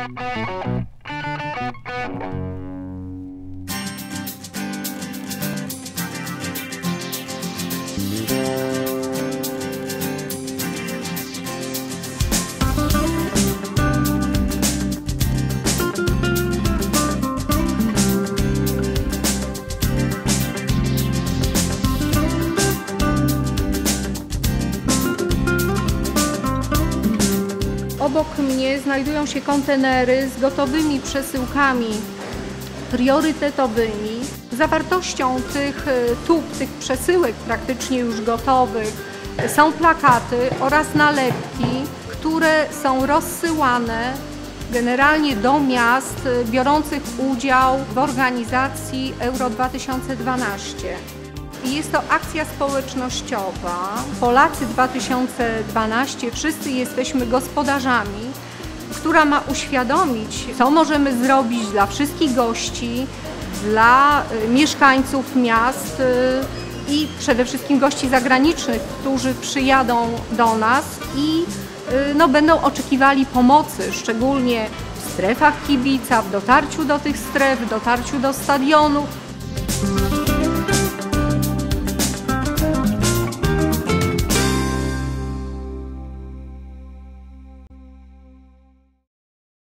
Thank you. Obok mnie znajdują się kontenery z gotowymi przesyłkami priorytetowymi. Zawartością tych e, tub, tych przesyłek praktycznie już gotowych są plakaty oraz nalepki, które są rozsyłane generalnie do miast e, biorących udział w organizacji Euro 2012. Jest to akcja społecznościowa. Polacy 2012, wszyscy jesteśmy gospodarzami, która ma uświadomić, co możemy zrobić dla wszystkich gości, dla y, mieszkańców miast y, i przede wszystkim gości zagranicznych, którzy przyjadą do nas i y, no, będą oczekiwali pomocy, szczególnie w strefach kibica, w dotarciu do tych stref, w dotarciu do stadionów.